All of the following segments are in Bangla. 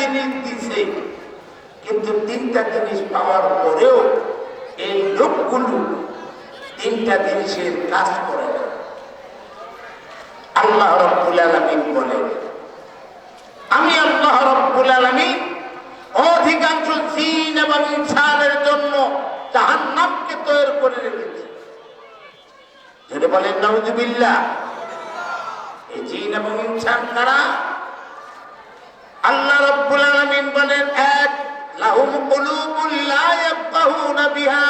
জিনিস দিছে কিন্তু তিনটা জিনিস পাওয়ার পরেও এই লোকগুলো তিনটা জিনিসের কাজ করে না। আল্লাহ রব্বুল আলমিন বলেন, আমি আল্লাহ রব্বুল আলমিন অধিকাংশ জিন এবং ইনসানের জন্য জাহান্নামকে তৈরি করে রেখেছি। যদি বলেন নওজুবিল্লাহ এই জিন এবং ইনসান কারা? আল্লাহ রব্বুল আলামিন বলেন, এক, লাহুম কুলুবুল লা ইয়াফকাহুনা বিহা।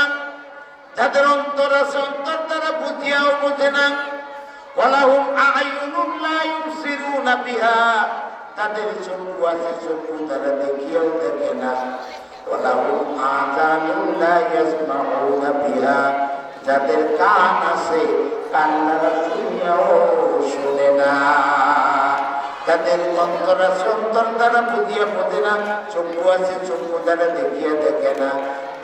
যাদের অন্তর আছে, অন্তর দ্বারা বুঝিয়াও বোঝে না। ওয়ালাহুম আ'য়ুনুন লা ইউবসিরুনা বিহা। তাদের চক্ষু আছে, চক্ষু দ্বারা দেখিয়াও দেখে না। ওয়ালাহুম আযানুন লা ইয়াসমাউনা বিহা। যাদের কান আছে, কান দ্বারা শুনিয়াও শুনে না। তাদের অন্তর আছে অন্তর দ্বারা বুঝিয়া বোঝে না, চক্ষু আছে চক্ষু দ্বারা দেখিয়া দেখে না।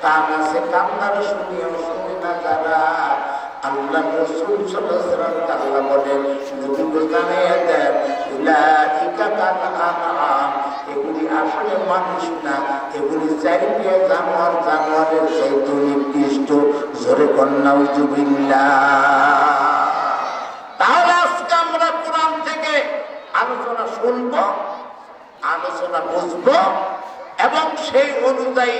কান আছে কান দ্বারা শুনিয়া শুনে না যারা আল্লাহ রসুল সাল্লাল্লাহু আল্লাহ বলেন নবী জানিয়ে দেন আনআম, এগুলি আসলে মানুষ না, এগুলি চারিদিকে জানোয়ার জানোয়ারের চাইতে নির্দিষ্ট জোরে কন্যা তাহলে আলোচনা বুঝব এবং সেই অনুযায়ী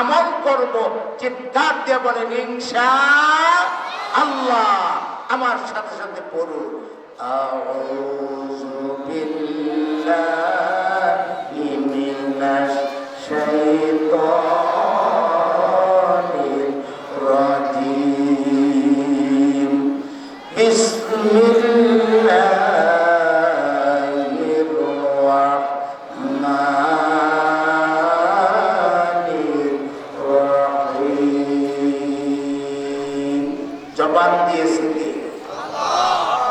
আমল করব, চিৎকার দিয়ে বলেন, ইনশা আল্লাহ, আমার সাথে সাথে পড়ুন। বিল্লাহি মিনাশ জবান দিয়েছে কে?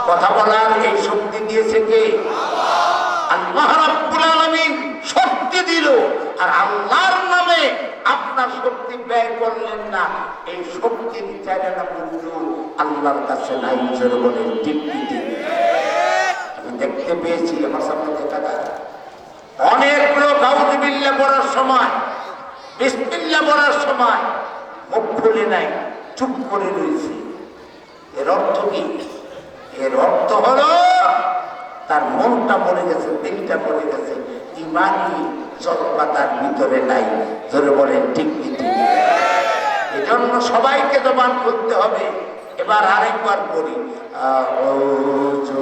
কথা বলার এই শক্তি দিয়েছে কে? আল্লাহ শক্তি দিল। আর আল্লাহর নামে আপনার শক্তি ব্যয় করলেন না। এই শক্তির জায়গাটা মূল্য আল্লাহর কাছে নাই টিপি আমি দেখতে পেয়েছি আমার সামনে দেখা যায়। অনেক লোক আউযুবিল্লাহ পড়ার সময়, বিসমিল্লাহ পড়ার সময় মুখ খুলে নাই, চুপ করে রয়েছে। এর অর্থ কি? এর অর্থ হল তার মনটা মরে গেছে দিলটা মরে গেছে। ইমানই জলপা তার ভিতরে নাই। ধরে বলেন, ঠিক টিকি এজন্য সবাইকে জবান করতে হবে। এবার আরেকবার পড়ি। আউযু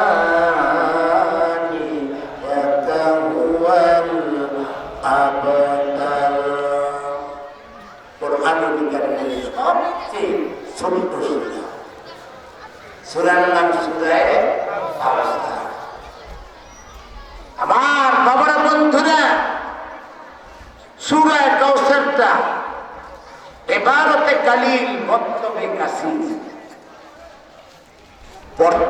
সূরার নাম সূরায়ে অবস্থা। আমার বাবারা বন্ধুরা সুরায় কৌশলটা এবারতে কালিল মতলবে কাসির